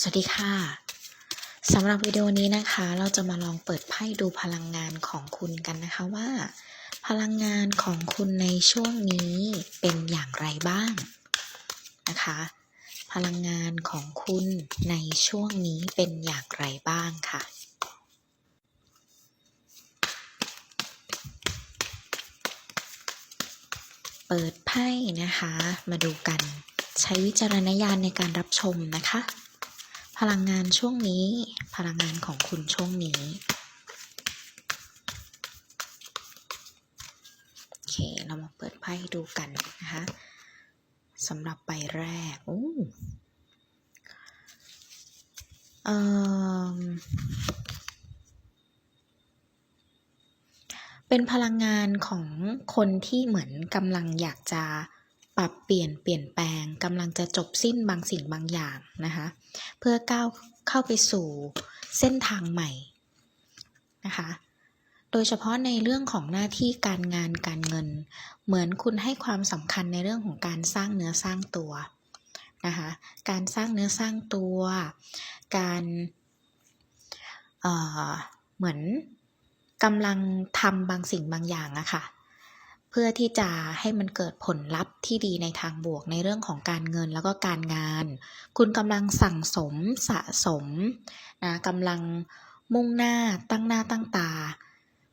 สวัสดีค่ะสำหรับวิดีโอนี้นะคะ เราจะมาลองเปิดไพ่ดูพลังงานของคุณกันนะคะว่า พลังงานของคุณในช่วงนี้เป็นอย่างไรบ้างนะคะ พลังงานของคุณในช่วงนี้เป็นอย่างไรบ้างค่ะเปิดไพ่นะคะ มาดูกัน ใช้วิจารณญาณในการรับชมนะคะ พลังงานช่วงนี้ พลังงานของคุณช่วงนี้โอเค เรามาเปิดไพ่ดูกันนะคะสำหรับใบแรกโอ้เอ่อเป็นพลังงานของคนที่เหมือนกำลังอยากจะ ปรับเปลี่ยนเปลี่ยนแปลงกำลังจะจบสิ้นบางสิ่งบางอย่างนะคะ เพื่อก้าวเข้าไปสู่เส้นทางใหม่นะคะ โดยเฉพาะในเรื่องของหน้าที่การงานการเงิน เหมือนคุณให้ความสำคัญในเรื่องของการสร้างเนื้อสร้างตัวนะคะการสร้างเนื้อสร้างตัว การเเหมือนกำลังทำบางสิ่งบางอย่างอะค่ะ เพื่อที่จะให้มันเกิดผลลัพธ์ที่ดีในทางบวกในเรื่องของการเงินแล้วก็การงาน คุณกำลังสั่งสมสะสมนะกำลังมุ่งหน้าตั้งหน้าตั้งตา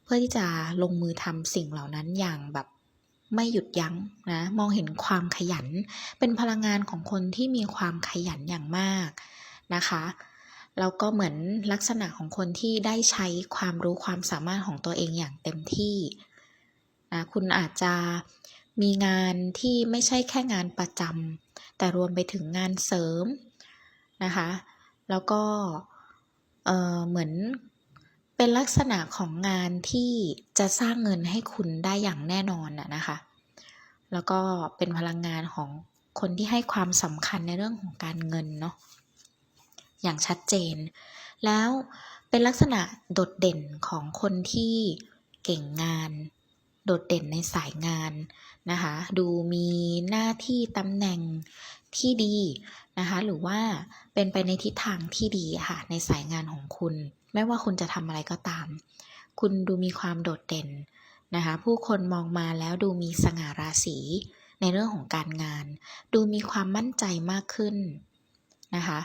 เพื่อที่จะลงมือทำสิ่งเหล่านั้นอย่างแบบไม่หยุดยั้งนะมองเห็นความขยัน เป็นพลังงานของคนที่มีความขยันอย่างมากนะคะแล้วก็เหมือนลักษณะของคนที่ได้ใช้ความรู้ความสามารถของตัวเองอย่างเต็มที่ นะคุณอาจจะมีงานที่ไม่ใช่แค่งานประจำแต่รวมไปถึงงานเสริมนะคะ แล้วก็เเหมือนเป็นลักษณะของงานที่จะสร้างเงินให้คุณได้อย่างแน่นอนนะคะ แล้วก็เป็นพลังงานของคนที่ให้ความสำคัญในเรื่องของการเงินเนาะอย่างชัดเจน แล้วเป็นลักษณะโดดเด่นของคนที่เก่งงาน โดดเด่นในสายงานนะคะ ดูมีหน้าที่ตำแหน่งที่ดีนะคะหรือว่าเป็นไปในทิศทางที่ดีค่ะในสายงานของคุณ ไม่ว่าคุณจะทำอะไรก็ตาม คุณดูมีความโดดเด่นนะคะผู้คนมองมาแล้วดูมีสง่าราศีในเรื่องของการงาน ดูมีความมั่นใจมากขึ้นนะคะ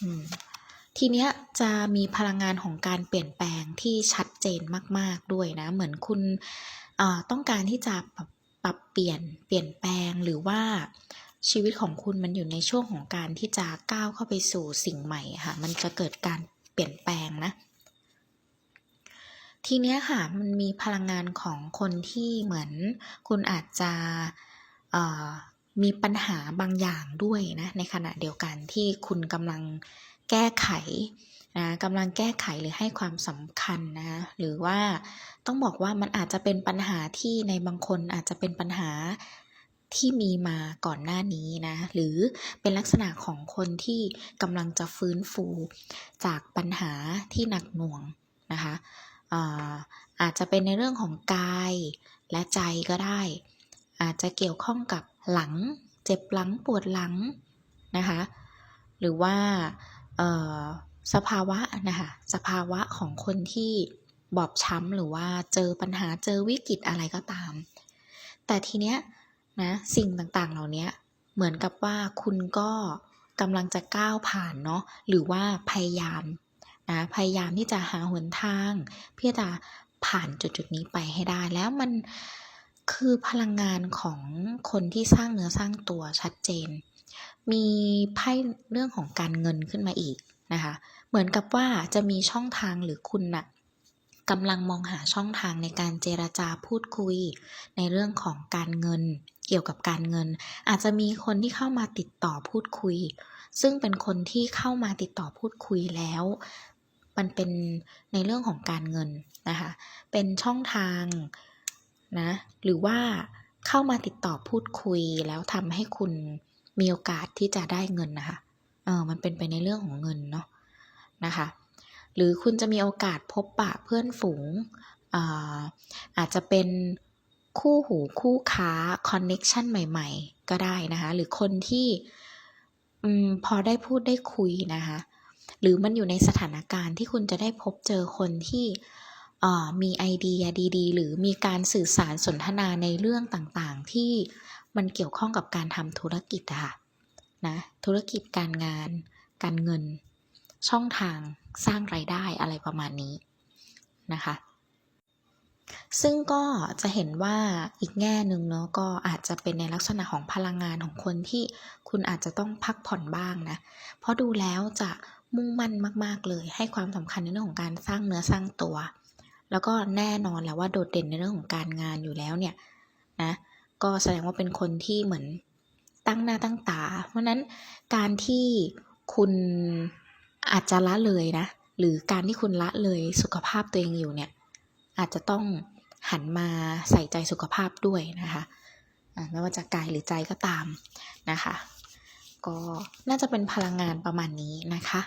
อืม ทีเนี้ยจะมีพลังงานของการเปลี่ยนแปลงที่ชัดเจนมาก ๆด้วยนะ เหมือนคุณต้องการที่จะปรับปรับเปลี่ยนเปลี่ยนแปลงหรือว่าชีวิตของคุณมันอยู่ในช่วงของการที่จะก้าวเข้าไปสู่สิ่งใหม่ค่ะ มันจะเกิดการเปลี่ยนแปลงนะ ทีเนี้ยค่ะมันมีพลังงานของคนที่เหมือนคุณอาจจะมีปัญหาบางอย่างด้วยนะในขณะเดียวกันที่คุณกำลัง แก้ไขนะกำลังแก้ไขหรือให้ความสำคัญนะหรือว่าต้องบอกว่ามันอาจจะเป็นปัญหาที่ในบางคนอาจจะเป็นปัญหาที่มีมาก่อนหน้านี้นะ หรือเป็นลักษณะของคนที่กำลังจะฟื้นฟูจากปัญหาที่หนักหน่วงนะคะอาอาจจะเป็นในเรื่องของกายและใจก็ได้ อาจจะเกี่ยวข้องกับหลัง เจ็บหลังปวดหลังนะคะ หรือว่า สภาวะนะคะสภาวะของคนที่บอบช้ำหรือว่าเจอปัญหาเจอวิกฤตอะไรก็ตาม แต่ทีเนี้ยนะสิ่งต่างๆเหล่านี้เหมือนกับว่าคุณก็กำลังจะก้าวผ่านเนาะหรือว่าพยายามนะพยายามที่จะหาหนทาง เพื่อจะผ่านจุดๆนี้ไปให้ได้ แล้วมันคือพลังงานของคนที่สร้างเนื้อสร้างตัวชัดเจน มีไพ่เรื่องของการเงินขึ้นมาอีกนะคะ เหมือนกับว่าจะมีช่องทางหรือคุณน่ะกำลังมองหาช่องทางในการเจรจาพูดคุย ในเรื่องของการเงิน เกี่ยวกับการเงิน อาจจะมีคนที่เข้ามาติดต่อพูดคุย ซึ่งเป็นคนที่เข้ามาติดต่อพูดคุยแล้ว มันเป็นในเรื่องของการเงินนะคะ เป็นช่องทางนะ หรือว่าเข้ามาติดต่อพูดคุยแล้วทำให้คุณ มีโอกาสที่จะได้เงินนะคะ เออมันเป็นไปในเรื่องของเงินเนาะนะคะ หรือคุณจะมีโอกาสพบปะเพื่อนฝูงอาอาจจะเป็นคู่หูคู่ค้าคอนเน็ชันใหม่ ๆ ก็ได้นะคะ หรือคนที่อืมพอได้พูดได้คุยนะคะ หรือมันอยู่ในสถานการณ์ที่คุณจะได้พบเจอคนที่อ่อมีไอเดียดี ๆ หรือมีการสื่อสารสนทนาในเรื่องต่างๆ ที่ มันเกี่ยวข้องกับการทำธุรกิจอะค่ะนะธุรกิจการงาน การเงิน ช่องทางสร้างไรายได้อะไรประมาณนี้นะคะ ซึ่งก็จะเห็นว่าอีกแง่หนึ่งเนาะก็อาจจะเป็นในลักษณะของพลังงานของคนที่คุณอาจจะต้องพักผ่อนบ้างนะ เพราะดูแล้วจะมุ่งมั่นมาก ๆ เลย ให้ความสำคัญในเรื่องของการสร้างเนื้อสร้างตัว แล้วก็แน่นอนแล้วว่าโดดเด่นในเรื่องของการงานอยู่แล้วเนี่ยนะ ก็แสดงว่าเป็นคนที่เหมือนตั้งหน้าตั้งตา เพราะนั้นการที่คุณอาจจะละเลยนะ หรือการที่คุณละเลยสุขภาพตัวเองอยู่เนี่ย อาจจะต้องหันมาใส่ใจสุขภาพด้วยนะคะไม่ว่าจะกายหรือใจก็ตามนะคะ ก็น่าจะเป็นพลังงานประมาณนี้นะคะ